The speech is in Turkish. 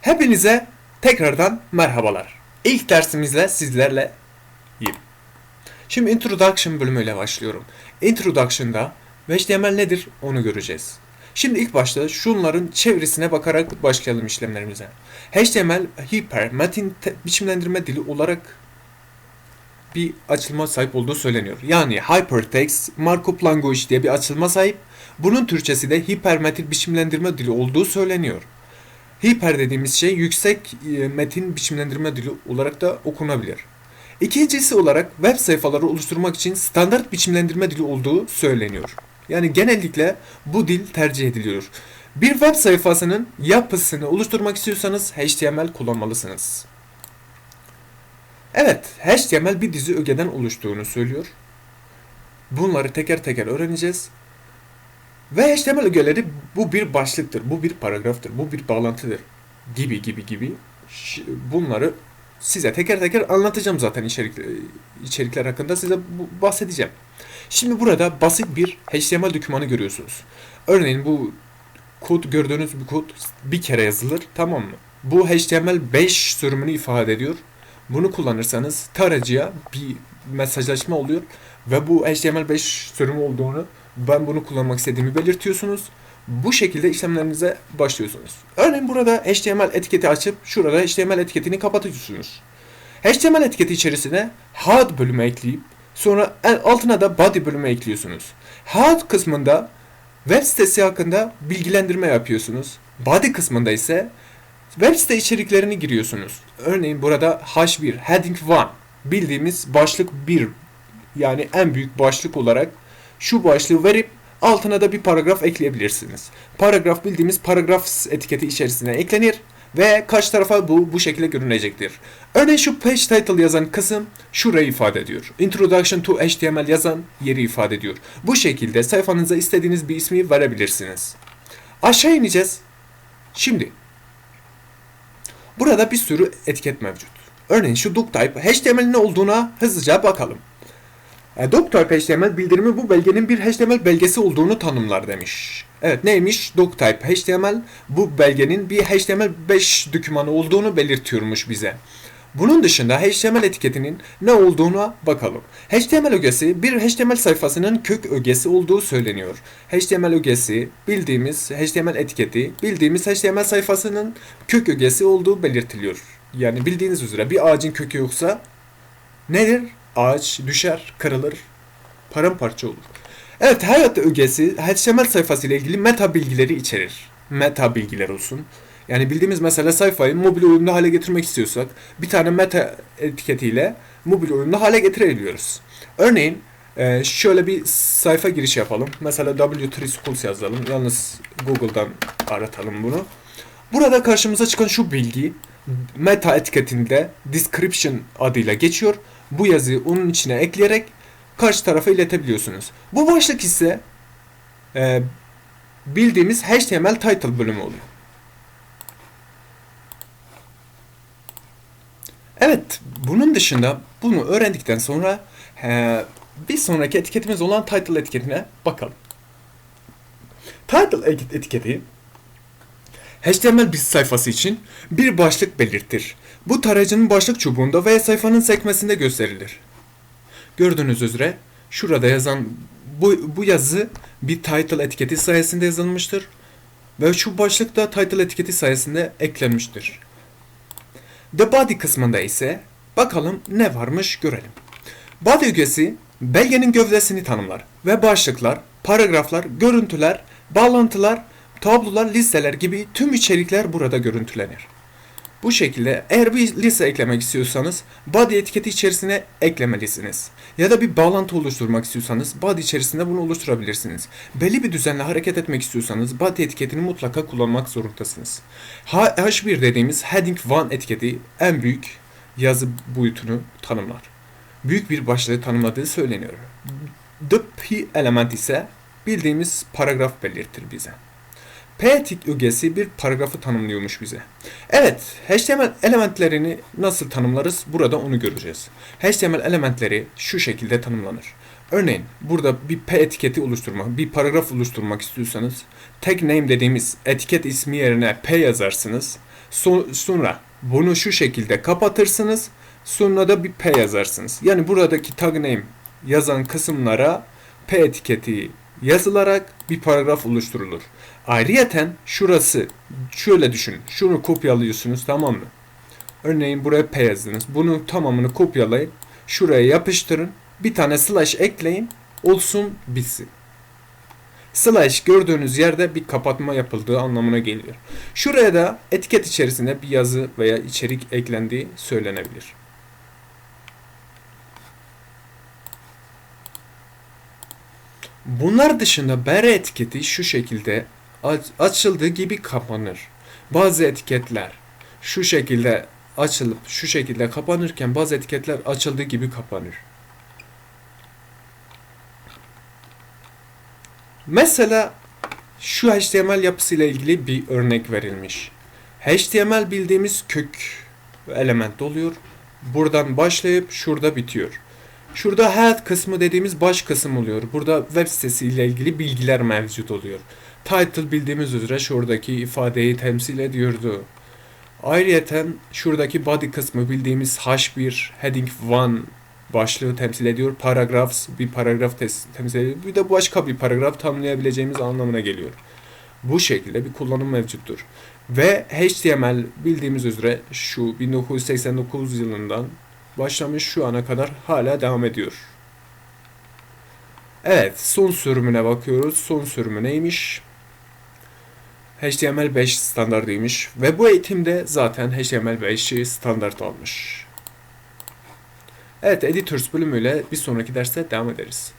Hepinize tekrardan merhabalar. İlk dersimizle sizlerle yiyeyim. Şimdi introduction bölümüyle başlıyorum. Introduction'da HTML nedir onu göreceğiz. Şimdi ilk başta şunların çevresine bakarak başlayalım işlemlerimize. HTML hiper metin biçimlendirme dili olarak bir açılma sahip olduğu söyleniyor. Yani Hypertext Markup Language diye bir açılma sahip. Bunun Türkçesi de hipermetin biçimlendirme dili olduğu söyleniyor. Hiper dediğimiz şey yüksek e, metin biçimlendirme dili olarak da okunabilir. İkincisi olarak web sayfaları oluşturmak için standart biçimlendirme dili olduğu söyleniyor. Yani genellikle bu dil tercih ediliyor. Bir web sayfasının yapısını oluşturmak istiyorsanız HTML kullanmalısınız. Evet, HTML bir dizi ögeden oluştuğunu söylüyor. Bunları teker teker öğreneceğiz. Ve HTML ögeleri bu bir başlıktır, bu bir paragraftır, bu bir bağlantıdır gibi gibi gibi. Bunları size teker teker anlatacağım zaten içerik, içerikler hakkında size bahsedeceğim. Şimdi burada basit bir HTML dokümanı görüyorsunuz. Örneğin bu kod gördüğünüz bir kod bir kere yazılır tamam mı? Bu HTML5 sürümünü ifade ediyor. Bunu kullanırsanız tarayıcıya bir mesajlaşma oluyor ve bu HTML5 sürümü olduğunu ben bunu kullanmak istediğimi belirtiyorsunuz. Bu şekilde işlemlerinize başlıyorsunuz. Örneğin burada HTML etiketi açıp şurada HTML etiketini kapatıyorsunuz. HTML etiketi içerisine head bölümü ekleyip sonra en altına da body bölümü ekliyorsunuz. Head kısmında web sitesi hakkında bilgilendirme yapıyorsunuz. Body kısmında ise web site içeriklerini giriyorsunuz. Örneğin burada H1 heading 1 bildiğimiz başlık 1 yani en büyük başlık olarak şu başlığı verip altına da bir paragraf ekleyebilirsiniz. Paragraf bildiğimiz paragraf etiketi içerisine eklenir ve kaç tarafa bu bu şekilde görünecektir. Örneğin şu page title yazan kısım şurayı ifade ediyor. Introduction to HTML yazan yeri ifade ediyor. Bu şekilde sayfanıza istediğiniz bir ismi verebilirsiniz. Aşağı ineceğiz. Şimdi burada bir sürü etiket mevcut. Örneğin şu doctype HTML'in ne olduğuna hızlıca bakalım. E, Doctype HTML bildirimi bu belgenin bir HTML belgesi olduğunu tanımlar demiş. Evet neymiş? Doctype HTML bu belgenin bir HTML5 dokümanı olduğunu belirtiyormuş bize. Bunun dışında HTML etiketinin ne olduğuna bakalım. HTML ögesi bir HTML sayfasının kök ögesi olduğu söyleniyor. HTML ögesi bildiğimiz HTML etiketi bildiğimiz HTML sayfasının kök ögesi olduğu belirtiliyor. Yani bildiğiniz üzere bir ağacın kökü yoksa nedir? Ağaç düşer, kırılır, paramparça olur. Evet, hayat ögesi HTML sayfası ile ilgili meta bilgileri içerir. Meta bilgiler olsun. Yani bildiğimiz mesela sayfayı mobil uyumlu hale getirmek istiyorsak bir tane meta etiketiyle mobil uyumlu hale getirebiliyoruz. Örneğin e, şöyle bir sayfa giriş yapalım. Mesela W3 Schools yazalım. Yalnız Google'dan aratalım bunu. Burada karşımıza çıkan şu bilgi meta etiketinde description adıyla geçiyor. Bu yazıyı onun içine ekleyerek karşı tarafa iletebiliyorsunuz. Bu başlık ise e, bildiğimiz HTML title bölümü oluyor. Evet, bunun dışında bunu öğrendikten sonra e, bir sonraki etiketimiz olan title etiketine bakalım. Title eti- etiketi HTML bir sayfası için bir başlık belirtir. Bu tarayıcının başlık çubuğunda veya sayfanın sekmesinde gösterilir. Gördüğünüz üzere şurada yazan bu, bu yazı bir title etiketi sayesinde yazılmıştır. Ve şu başlık da title etiketi sayesinde eklenmiştir. The body kısmında ise bakalım ne varmış görelim. Body ögesi belgenin gövdesini tanımlar ve başlıklar, paragraflar, görüntüler, bağlantılar, tablolar, listeler gibi tüm içerikler burada görüntülenir. Bu şekilde eğer bir liste eklemek istiyorsanız body etiketi içerisine eklemelisiniz. Ya da bir bağlantı oluşturmak istiyorsanız body içerisinde bunu oluşturabilirsiniz. Belli bir düzenle hareket etmek istiyorsanız body etiketini mutlaka kullanmak zorundasınız. H- H1 dediğimiz heading 1 etiketi en büyük yazı boyutunu tanımlar. Büyük bir başlığı tanımladığı söyleniyor. The P element ise bildiğimiz paragraf belirtir bize. P tik ögesi bir paragrafı tanımlıyormuş bize. Evet, HTML elementlerini nasıl tanımlarız? Burada onu göreceğiz. HTML elementleri şu şekilde tanımlanır. Örneğin burada bir P etiketi oluşturmak, bir paragraf oluşturmak istiyorsanız tag name dediğimiz etiket ismi yerine P yazarsınız. So- sonra bunu şu şekilde kapatırsınız. Sonra da bir P yazarsınız. Yani buradaki tag name yazan kısımlara P etiketi yazılarak bir paragraf oluşturulur. Ayrıyeten şurası şöyle düşünün. Şunu kopyalıyorsunuz tamam mı? Örneğin buraya P yazdınız. Bunu tamamını kopyalayın. Şuraya yapıştırın. Bir tane slash ekleyin. Olsun bitsin. Slash gördüğünüz yerde bir kapatma yapıldığı anlamına geliyor. Şuraya da etiket içerisinde bir yazı veya içerik eklendiği söylenebilir. Bunlar dışında bere etiketi şu şekilde aç- açıldığı gibi kapanır. Bazı etiketler şu şekilde açılıp şu şekilde kapanırken bazı etiketler açıldığı gibi kapanır. Mesela şu HTML yapısıyla ilgili bir örnek verilmiş. HTML bildiğimiz kök element oluyor. Buradan başlayıp şurada bitiyor. Şurada head kısmı dediğimiz baş kısım oluyor. Burada web sitesi ile ilgili bilgiler mevcut oluyor. Title bildiğimiz üzere şuradaki ifadeyi temsil ediyordu. Ayrıyeten şuradaki body kısmı bildiğimiz H1 heading 1 başlığı temsil ediyor. Paragraphs bir paragraf temsil ediyor. Bir de başka bir paragraf tanımlayabileceğimiz anlamına geliyor. Bu şekilde bir kullanım mevcuttur. Ve HTML bildiğimiz üzere şu 1989 yılından başlamış şu ana kadar hala devam ediyor. Evet, son sürümüne bakıyoruz. Son sürümü neymiş? HTML5 standartıymış ve bu eğitimde zaten HTML5'i standart almış. Evet, Editors bölümüyle bir sonraki derste devam ederiz.